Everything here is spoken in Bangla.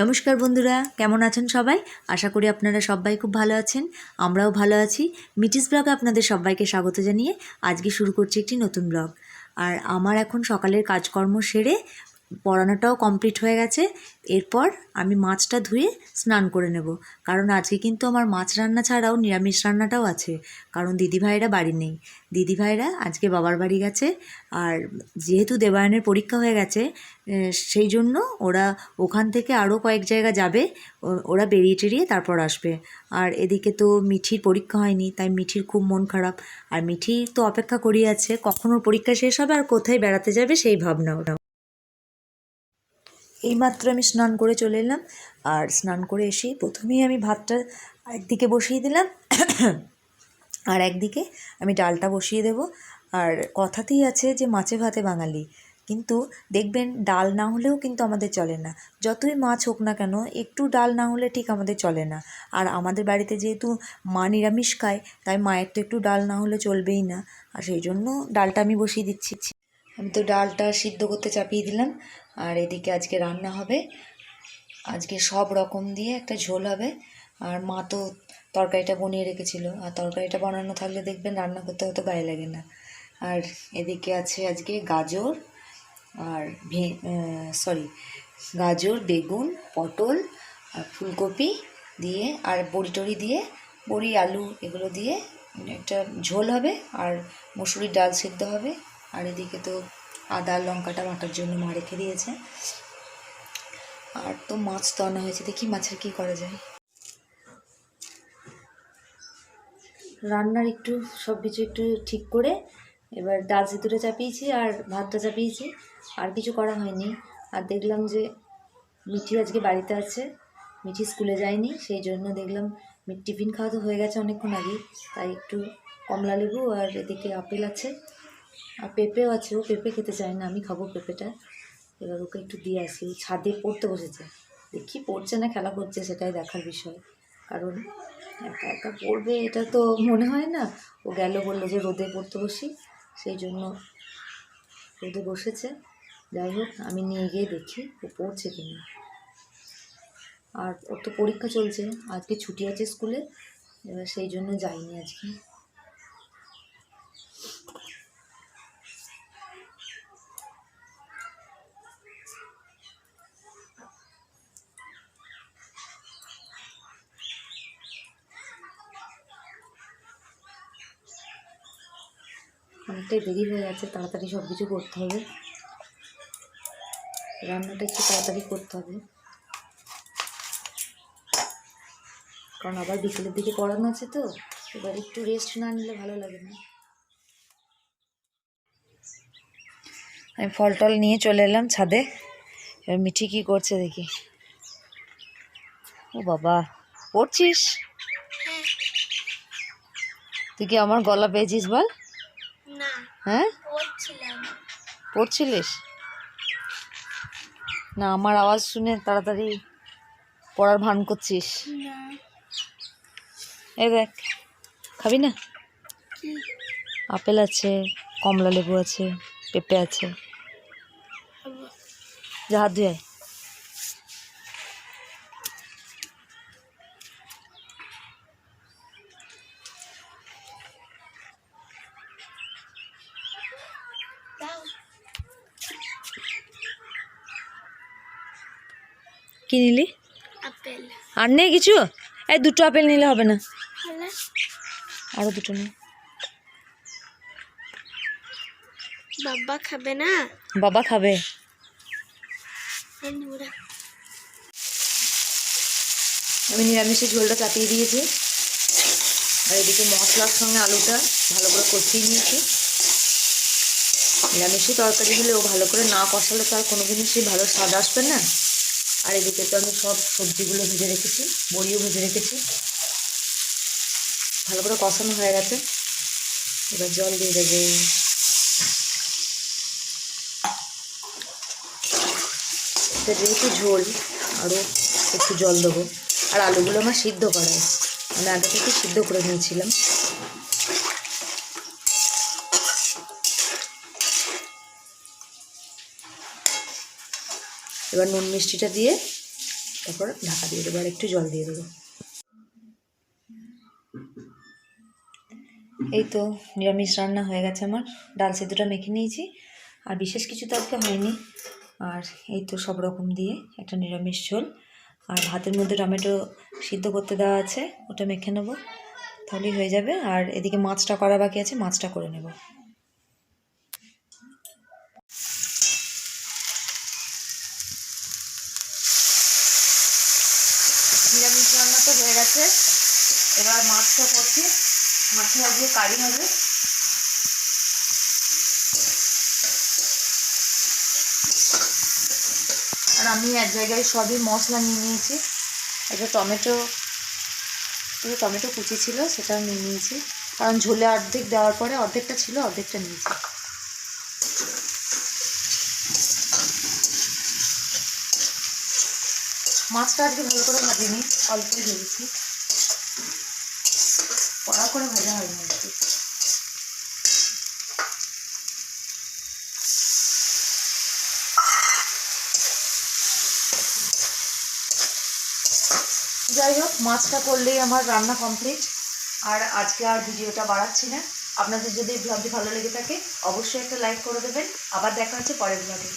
নমস্কার বন্ধুরা, কেমন আছেন সবাই? আশা করি আপনারা সবাই খুব ভালো আছেন, আমরাও ভালো আছি। মিটিস ব্লগে আপনাদের সবাইকে স্বাগত জানিয়ে আজকে শুরু করছি একটি নতুন ব্লগ। আর আমার এখন সকালের কাজকর্ম সেরে পড়ানোটাও কমপ্লিট হয়ে গেছে। এরপর আমি মাছটা ধুয়ে স্নান করে নেব। কারণ আজকে কিন্তু আমার মাছ রান্না ছাড়াও নিরামিষ রান্নাটাও আছে। কারণ দিদিভাইরা বাড়ি নেই। দিদিভাইরা আজকে বাবার বাড়ি গেছে। আর যেহেতু দেবায়নের পরীক্ষা হয়ে গেছে সেই জন্য ওরা ওখান থেকে আরও কয়েক জায়গা যাবে। ওরা বেরিয়ে টেরিয়ে তারপর আসবে। আর এদিকে তো মিঠির পরীক্ষা হয়নি, তাই মিঠির খুব মন খারাপ। আর মিঠি তো অপেক্ষা করিয়ে আছে, কখন পরীক্ষা শেষ হবে আর কোথায় বেড়াতে যাবে সেই ভাবনা ওটা এইমাত্র আমি স্নান করে চলে এলাম। আর স্নান করে এসেই প্রথমেই আমি ভাতটা একদিকে বসিয়ে দিলাম। আর একদিকে আমি ডালটা বসিয়ে দেব। আর কথাতেই আছে যে, মাছে ভাতে বাঙালি। কিন্তু দেখবেন, ডাল না হলেও কিন্তু আমাদের চলে না। যতই মাছ হোক না কেন, একটু ডাল না হলে ঠিক আমাদের চলে না। আর আমাদের বাড়িতে যেহেতু মা নিরামিষ খায়, তাই মায়ের তো একটু ডাল না হলে চলবেই না। আর সেই জন্য ডালটা আমি বসিয়ে দিচ্ছি। আমি তো ডালটা সিদ্ধ করতে চাপিয়ে দিলাম, আর এদিকে আজকে রান্না হবে। আজকে সব রকম দিয়ে একটা ঝোল হবে। আর মা তো তরকারিটা বনিয়ে রেখেছিল, আর তরকারিটা বানানো থাকলে দেখবেন রান্না করতে হয়তো গায়ে লাগে না। আর এদিকে আছে আজকে গাজর, আর ভে সরি গাজর, বেগুন, পটল, আর ফুলকপি দিয়ে, আর বড়ি টড়ি দিয়ে, বড়ি, আলু এগুলো দিয়ে একটা ঝোল হবে, আর মুসুরির ডাল সিদ্ধ হবে। আর এদিকে তো আদা, লঙ্কাটা বাটার জন্য মা রেখে দিয়েছে। আর তো মাছ তো আনা হয়েছে, দেখি মাছের কি করা যায়। রান্নার একটু সব কিছু একটু ঠিক করে এবার ডাল সিদ্ধটা চাপিয়েছি আর ভাতটা চাপিয়েছি, আর কিছু করা হয়নি। আর দেখলাম যে মিঠি আজকে বাড়িতে আছে, মিঠি স্কুলে যায়নি, সেই জন্য দেখলাম মি- টিফিন খাওয়া তো হয়ে গেছে অনেকক্ষণ আগে তাই একটু কমলা লেবু আর এদিকে আপেল আছে। আর পেঁপেও আছে, ও পেঁপে খেতে চায় না, আমি খাব পেঁপেটা। এবার ওকে একটু দিয়ে আসি ছাদে পড়তে বসেছে। দেখি পড়ছে না, খেলা করছে সেটাই দেখার বিষয়। কারণ একা একা পড়বে, এটা তো মনে হয় না। ও গেল বলল যে রোদে পড়তে বসি, সেই জন্য রোদে বসেছে। যাই হোক, আমি নিয়ে গিয়ে দেখি ও পড়ছে কিনা আর ওর তো পরীক্ষা চলছে, আজকে ছুটি আছে স্কুলে, এবার সেই জন্য যাইনি আজকে। অনেকটাই দেরি হয়ে গেছে তাড়াতাড়ি সব কিছু করতে হবে। রান্নাটা একটু তাড়াতাড়ি করতে হবে। কারণ আবার বিকেলের দিকে পড়ানো আছে তো এবার একটু রেস্ট না নিলে ভালো লাগে না। আমি ফল টল নিয়ে চলে এলাম ছাদে এবার মিঠি কী করছে দেখি। ও বাবা পড়ছিস? তুই কি আমার গলা পেয়েছিস বল? হ্যাঁ? পড়ছিলিস? না আমার আওয়াজ শুনে তাড়াতাড়ি পড়ার ভান করছিস। এ দেখ খাবি না? আপেল আছে কমলা লেবু আছে পেঁপে আছে? যা হাত ধুয়ে কি নিলি? আপেল। আর নেই কিছু? এই দুটো আপেল নিলে হবে না। আরও দুটো নে। বাবা খাবে না? বাবা খাবে। আমি নিরামিষের ঝোলটা চাপিয়ে দিয়েছি। আর এদিকে মশলার সঙ্গে আলুটা ভালো করে কষিয়ে নিয়েছি। নিরামিষই তরকারি হলে ও ভালো করে না কষালে তো আর কোনো জিনিসই ভালো স্বাদ আসবে না। আর এদিকে তো আমি সব সবজিগুলো ভেজে রেখেছি, বড়িও ভেজে রেখেছি। ভালো করে কষানো হয়ে গেছে। এবার জল দিয়ে দেবে। যেহেতু ঝোল, আরও একটু জল দেবো। আর আলুগুলো আমার সিদ্ধ করা। আমি আগে থেকে সিদ্ধ করে নিয়েছিলাম। এবার নুন মিষ্টিটা দিয়ে তারপর ঢাকা দিয়ে দেবো আর একটু জল দিয়ে দেবো। এই তো নিরামিষ রান্না হয়ে গেছে আমার। ডাল সেদ্ধটা মেখে নিয়েছি। আর বিশেষ কিছু তো আজকে হয়নি। আর এই তো সব রকম দিয়ে একটা নিরামিষ ঝোল। আর ভাতের মধ্যে টমেটো সিদ্ধ করতে দেওয়া আছে, ওটা মেখে নেব। তাহলেই হয়ে যাবে। আর এদিকে মাছটা করা বাকি আছে, মাছটা করে নেব নিরামিষ রান্না তো হয়ে গেছে। এবার মাছটা করছি। মাছে আজকে কারি হবে। আর আমি এক জায়গায় সবই মশলা নিয়ে নিয়েছি। একটা টমেটো এই টমেটো কুচি ছিল সেটা নিয়ে নিয়েছি। কারণ ঝোলে অর্ধেক দেওয়ার পরে অর্ধেকটা ছিল, অর্ধেকটা নিয়েছি। মাছটা আজকে ভালো করে ভাজিনি অল্পই ভেজেছি কড়া করে ভাজা হয়নি আর কি যাই হোক, মাছটা করলেই আমার রান্না কমপ্লিট আর আজকে আর ভিডিওটা বাড়াচ্ছি না। আপনাদের যদি ব্লগটি ভালো লেগে থাকে, অবশ্যই একটা লাইক করে দেবেন। আবার দেখা হচ্ছে পরের ব্লগে